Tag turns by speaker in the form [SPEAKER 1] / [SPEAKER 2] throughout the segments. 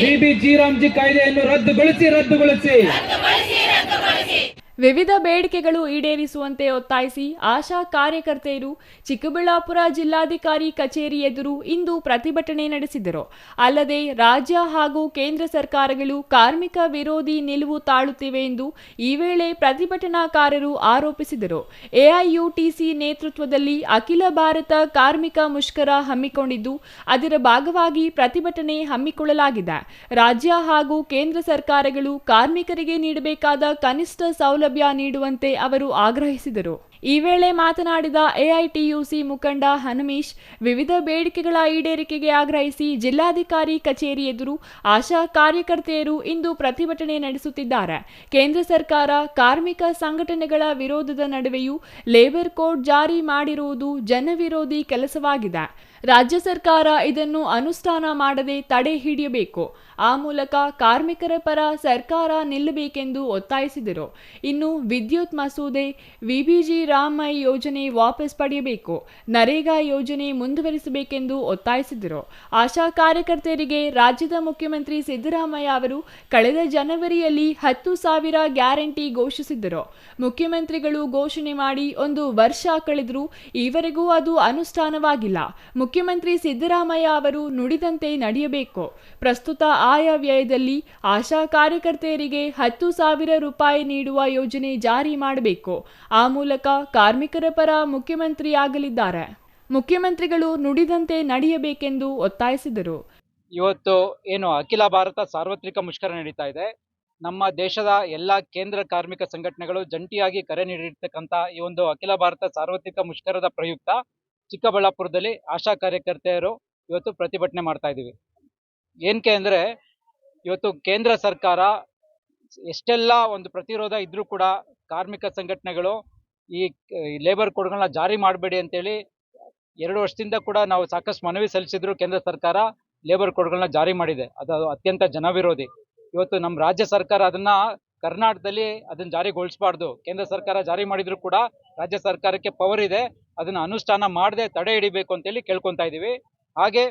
[SPEAKER 1] Bibi G ಕಾಯ್ದೆಯನ್ನು ರದ್ದುಗೊಳಿಸಿ ರದ್ದುಗೊಳಿಸಿ.
[SPEAKER 2] ವಿವಿಧ ಬೇಡಿಕೆಗಳು ಈಡೇರಿಸುವಂತೆ ಒತ್ತಾಯಿಸಿ ಆಶಾ ಕಾರ್ಯಕರ್ತೆಯರು ಚಿಕ್ಕಬಳ್ಳಾಪುರ ಜಿಲ್ಲಾಧಿಕಾರಿ ಕಚೇರಿ ಎದುರು ಇಂದು ಪ್ರತಿಭಟನೆ ನಡೆಸಿದರು. ಅಲ್ಲದೆ ರಾಜ್ಯ ಹಾಗೂ ಕೇಂದ್ರ ಸರ್ಕಾರಗಳು ಕಾರ್ಮಿಕ ವಿರೋಧಿ ನಿಲುವು ತಾಳುತ್ತಿವೆ ಎಂದು ಈ ವೇಳೆ ಪ್ರತಿಭಟನಾಕಾರರು ಆರೋಪಿಸಿದರು. ಎಐಯುಟಿಸಿ ನೇತೃತ್ವದಲ್ಲಿ ಅಖಿಲ ಭಾರತ ಕಾರ್ಮಿಕ ಮುಷ್ಕರ ಹಮ್ಮಿಕೊಂಡಿದ್ದು, ಅದರ ಭಾಗವಾಗಿ ಪ್ರತಿಭಟನೆ ಹಮ್ಮಿಕೊಳ್ಳಲಾಗಿದೆ. ರಾಜ್ಯ ಹಾಗೂ ಕೇಂದ್ರ ಸರ್ಕಾರಗಳು ಕಾರ್ಮಿಕರಿಗೆ ನೀಡಬೇಕಾದ ಕನಿಷ್ಠ ಸೌಲಭ್ಯ ನೀಡುವಂತೆ ಅವರು ಆಗ್ರಹಿಸಿದರು. ಈ ವೇಳೆ ಮಾತನಾಡಿದ ಎಐಟಿಯುಸಿ ಮುಖಂಡ ಹನುಮೇಶ್, ವಿವಿಧ ಬೇಡಿಕೆಗಳ ಈಡೇರಿಕೆಗೆ ಆಗ್ರಹಿಸಿ ಜಿಲ್ಲಾಧಿಕಾರಿ ಕಚೇರಿ ಎದುರು ಆಶಾ ಕಾರ್ಯಕರ್ತೆಯರು ಇಂದು ಪ್ರತಿಭಟನೆ ನಡೆಸುತ್ತಿದ್ದಾರೆ. ಕೇಂದ್ರ ಸರ್ಕಾರ ಕಾರ್ಮಿಕ ಸಂಘಟನೆಗಳ ವಿರೋಧದ ನಡುವೆಯೂ ಲೇಬರ್ ಕೋಡ್ ಜಾರಿ ಮಾಡಿರುವುದು ಜನವಿರೋಧಿ ಕೆಲಸವಾಗಿದೆ. ರಾಜ್ಯ ಸರ್ಕಾರ ಇದನ್ನು ಅನುಷ್ಠಾನ ಮಾಡದೆ ತಡೆ ಹಿಡಿಯಬೇಕು. ಆ ಮೂಲಕ ಕಾರ್ಮಿಕರ ಪರ ಸರ್ಕಾರ ನಿಲ್ಲಬೇಕೆಂದು ಒತ್ತಾಯಿಸಿದರು. ಇನ್ನು ವಿದ್ಯುತ್ ಮಸೂದೆ, ವಿಬಿಜಿ ರಾಮೈ ಯೋಜನೆ ವಾಪಸ್ ಪಡೆಯಬೇಕು, ನರೇಗಾ ಯೋಜನೆ ಮುಂದುವರಿಸಬೇಕೆಂದು ಒತ್ತಾಯಿಸಿದರು. ಆಶಾ ಕಾರ್ಯಕರ್ತೆಯರಿಗೆ ರಾಜ್ಯದ ಮುಖ್ಯಮಂತ್ರಿ ಸಿದ್ದರಾಮಯ್ಯ ಅವರು ಕಳೆದ ಜನವರಿಯಲ್ಲಿ ಹತ್ತು ಸಾವಿರ ಗ್ಯಾರಂಟಿ ಘೋಷಿಸಿದ್ದರು. ಮುಖ್ಯಮಂತ್ರಿಗಳು ಘೋಷಣೆ ಮಾಡಿ ಒಂದು ವರ್ಷ ಕಳೆದರೂ ಈವರೆಗೂ ಅದು ಅನುಷ್ಠಾನವಾಗಿಲ್ಲ. ಮುಖ್ಯಮಂತ್ರಿ ಸಿದ್ದರಾಮಯ್ಯ ಅವರು ನುಡಿದಂತೆ ನಡೆಯಬೇಕು. ಪ್ರಸ್ತುತ ಆಯವ್ಯಯದಲ್ಲಿ ಆಶಾ ಕಾರ್ಯಕರ್ತೆಯರಿಗೆ ಹತ್ತು ಸಾವಿರ ರೂಪಾಯಿ ನೀಡುವ ಯೋಜನೆ ಜಾರಿ ಮಾಡಬೇಕು. ಆ ಮೂಲಕ ಕಾರ್ಮಿಕರ ಪರ ಮುಖ್ಯಮಂತ್ರಿಯಾಗಲಿದ್ದಾರೆ. ಮುಖ್ಯಮಂತ್ರಿಗಳು ನುಡಿದಂತೆ ನಡೆಯಬೇಕೆಂದು ಒತ್ತಾಯಿಸಿದರು.
[SPEAKER 3] ಇವತ್ತು ಏನು ಅಖಿಲ ಭಾರತ ಸಾರ್ವತ್ರಿಕ ಮುಷ್ಕರ ನಡೀತಾ ಇದೆ. ನಮ್ಮ ದೇಶದ ಎಲ್ಲ ಕೇಂದ್ರ ಕಾರ್ಮಿಕ ಸಂಘಟನೆಗಳು ಜಂಟಿಯಾಗಿ ಕರೆ ನೀಡಿರ್ತಕ್ಕಂಥ ಈ ಒಂದು ಅಖಿಲ ಭಾರತ ಸಾರ್ವತ್ರಿಕ ಮುಷ್ಕರದ ಪ್ರಯುಕ್ತ ಚಿಕ್ಕಬಳ್ಳಾಪುರದಲ್ಲಿ ಆಶಾ ಕಾರ್ಯಕರ್ತೆಯರು ಇವತ್ತು ಪ್ರತಿಭಟನೆ ಮಾಡ್ತಾ ಇದ್ದೀವಿ. ಏನಕ್ಕೆ ಅಂದರೆ ಇವತ್ತು ಕೇಂದ್ರ ಸರ್ಕಾರ ಎಷ್ಟೆಲ್ಲ ಒಂದು ಪ್ರತಿರೋಧ ಇದ್ದರೂ ಕೂಡ ಕಾರ್ಮಿಕ ಸಂಘಟನೆಗಳು ಈ ಲೇಬರ್ ಕೋಡ್ಗಳನ್ನ ಜಾರಿ ಮಾಡಬೇಡಿ ಅಂತೇಳಿ ಎರಡು ವರ್ಷದಿಂದ ಕೂಡ ನಾವು ಸಾಕಷ್ಟು ಮನವಿ ಸಲ್ಲಿಸಿದ್ರು ಕೇಂದ್ರ ಸರ್ಕಾರ ಲೇಬರ್ ಕೋಡ್ಗಳನ್ನ ಜಾರಿ ಮಾಡಿದೆ. ಅದು ಅತ್ಯಂತ ಜನವಿರೋಧಿ. ಇವತ್ತು ನಮ್ಮ ರಾಜ್ಯ ಸರ್ಕಾರ ಅದನ್ನ ಕರ್ನಾಟಕದಲ್ಲಿ ಅದನ್ನ ಜಾರಿಗೊಳಿಸಬಾರ್ದು. ಕೇಂದ್ರ ಸರ್ಕಾರ ಜಾರಿ ಮಾಡಿದ್ರು ಕೂಡ ರಾಜ್ಯ ಸರ್ಕಾರಕ್ಕೆ ಪವರ್ ಇದೆ. ಅದನ್ನ ಅನುಷ್ಠಾನ ಮಾಡದೆ ತಡೆ ಹಿಡಿಬೇಕು ಅಂತೇಳಿ ಕೇಳ್ಕೊಂತಾ ಇದ್ದೀವಿ ಹಾಗೆ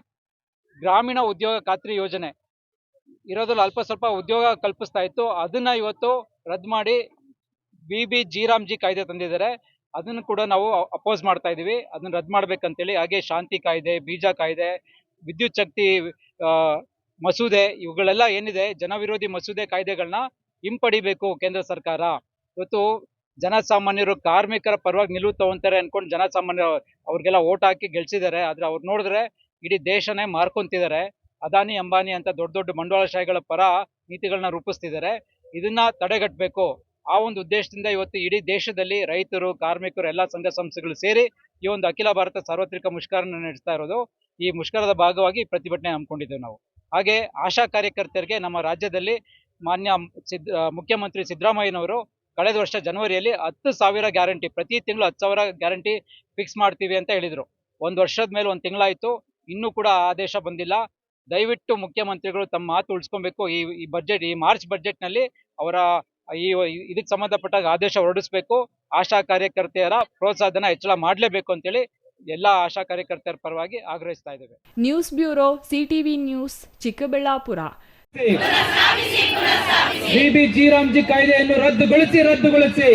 [SPEAKER 3] ಗ್ರಾಮೀಣ ಉದ್ಯೋಗ ಖಾತ್ರಿ ಯೋಜನೆ. ಇರೋದ್ರಲ್ಲಿ ಅಲ್ಪ ಸ್ವಲ್ಪ ಉದ್ಯೋಗ ಕಲ್ಪಿಸ್ತಾ ಇತ್ತು. ಅದನ್ನ ಇವತ್ತು ರದ್ದು ಮಾಡಿ ಬಿ ಬಿ ಜಿ ಕಾಯ್ದೆ ತಂದಿದ್ದಾರೆ. ಅದನ್ನು ಕೂಡ ನಾವು ಅಪೋಸ್ ಮಾಡ್ತಾ ಇದೀವಿ ಅದನ್ನ ರದ್ದು ಮಾಡ್ಬೇಕಂತೇಳಿ ಹಾಗೆ ಶಾಂತಿ ಕಾಯ್ದೆ, ಬೀಜ ಕಾಯ್ದೆ, ವಿದ್ಯುತ್ ಶಕ್ತಿ ಮಸೂದೆ ಇವುಗಳೆಲ್ಲ ಏನಿದೆ? ಜನವಿರೋಧಿ ಮಸೂದೆ ಕಾಯ್ದೆಗಳನ್ನ ಹಿಂಪಡಿಬೇಕು ಕೇಂದ್ರ ಸರ್ಕಾರ. ಇವತ್ತು ಜನಸಾಮಾನ್ಯರು ಕಾರ್ಮಿಕರ ಪರವಾಗಿ ನಿಲುವು ತಗೊಂತಾರೆ ಅನ್ಕೊಂಡು ಜನಸಾಮಾನ್ಯರು ಅವ್ರಿಗೆಲ್ಲ ಓಟ್ ಹಾಕಿ ಗೆಲ್ಸಿದ್ದಾರೆ. ಆದ್ರೆ ಅವ್ರು ನೋಡಿದ್ರೆ ಇಡೀ ದೇಶನೇ ಮಾರ್ಕೊಂತಿದ್ದಾರೆ. ಅದಾನಿ, ಅಂಬಾನಿ ಅಂತ ದೊಡ್ಡ ದೊಡ್ಡ ಬಂಡವಾಳಶಾಹಿಗಳ ಪರ ನೀತಿಗಳನ್ನ ರೂಪಿಸ್ತಿದ್ದಾರೆ. ಇದನ್ನ ತಡೆಗಟ್ಟಬೇಕು ಆ ಒಂದು ಉದ್ದೇಶದಿಂದ ಇವತ್ತು ಇಡೀ ದೇಶದಲ್ಲಿ ರೈತರು, ಕಾರ್ಮಿಕರು, ಎಲ್ಲ ಸಂಘ ಸಂಸ್ಥೆಗಳು ಸೇರಿ ಈ ಒಂದು ಅಖಿಲ ಭಾರತ ಸಾರ್ವತ್ರಿಕ ಮುಷ್ಕರನ ನಡೆಸ್ತಾ ಇರೋದು. ಈ ಮುಷ್ಕರದ ಭಾಗವಾಗಿ ಪ್ರತಿಭಟನೆ ಹಮ್ಮಿಕೊಂಡಿದ್ದೇವೆ ನಾವು. ಹಾಗೆ ಆಶಾ ಕಾರ್ಯಕರ್ತರಿಗೆ ನಮ್ಮ ರಾಜ್ಯದಲ್ಲಿ ಮಾನ್ಯ ಸಿದ್ ಮುಖ್ಯಮಂತ್ರಿ ಸಿದ್ದರಾಮಯ್ಯನವರು ಕಳೆದ ವರ್ಷ ಜನವರಿಯಲ್ಲಿ ಹತ್ತು ಸಾವಿರ ಗ್ಯಾರಂಟಿ, ಪ್ರತಿ ತಿಂಗಳು ಹತ್ತು ಸಾವಿರ ಗ್ಯಾರಂಟಿ ಫಿಕ್ಸ್ ಮಾಡ್ತೀವಿ ಅಂತ ಹೇಳಿದರು. ಒಂದು ವರ್ಷದ ಮೇಲೆ ಒಂದು ತಿಂಗಳಾಯಿತು, ಇನ್ನೂ ಕೂಡ ಆದೇಶ ಬಂದಿಲ್ಲ. ದಯವಿಟ್ಟು ಮುಖ್ಯಮಂತ್ರಿಗಳು ತಮ್ಮ ಮಾತು ಉಳಿಸ್ಕೊಬೇಕು. ಈ ಈ ಬಜೆಟ್, ಈ ಮಾರ್ಚ್ ಬಜೆಟ್ನಲ್ಲಿ ಅವರ ಈ ಇದಕ್ಕೆ ಸಂಬಂಧಪಟ್ಟಾಗ ಆದೇಶ ಹೊರಡಿಸ್ಬೇಕು. ಆಶಾ ಕಾರ್ಯಕರ್ತೆಯರ ಪ್ರೋತ್ಸಾಹಧನ ಹೆಚ್ಚಳ ಮಾಡಲೇಬೇಕು ಅಂತೇಳಿ ಎಲ್ಲ ಆಶಾ ಕಾರ್ಯಕರ್ತರ ಪರವಾಗಿ ಆಗ್ರಹಿಸ್ತಾ ಇದ್ದೇವೆ.
[SPEAKER 2] News bureau CTV news Chikkaballapur.
[SPEAKER 1] B B G ಕಾಯ್ದೆಯನ್ನು ರದ್ದುಗೊಳಿಸಿ ರದ್ದುಗೊಳಿಸಿ.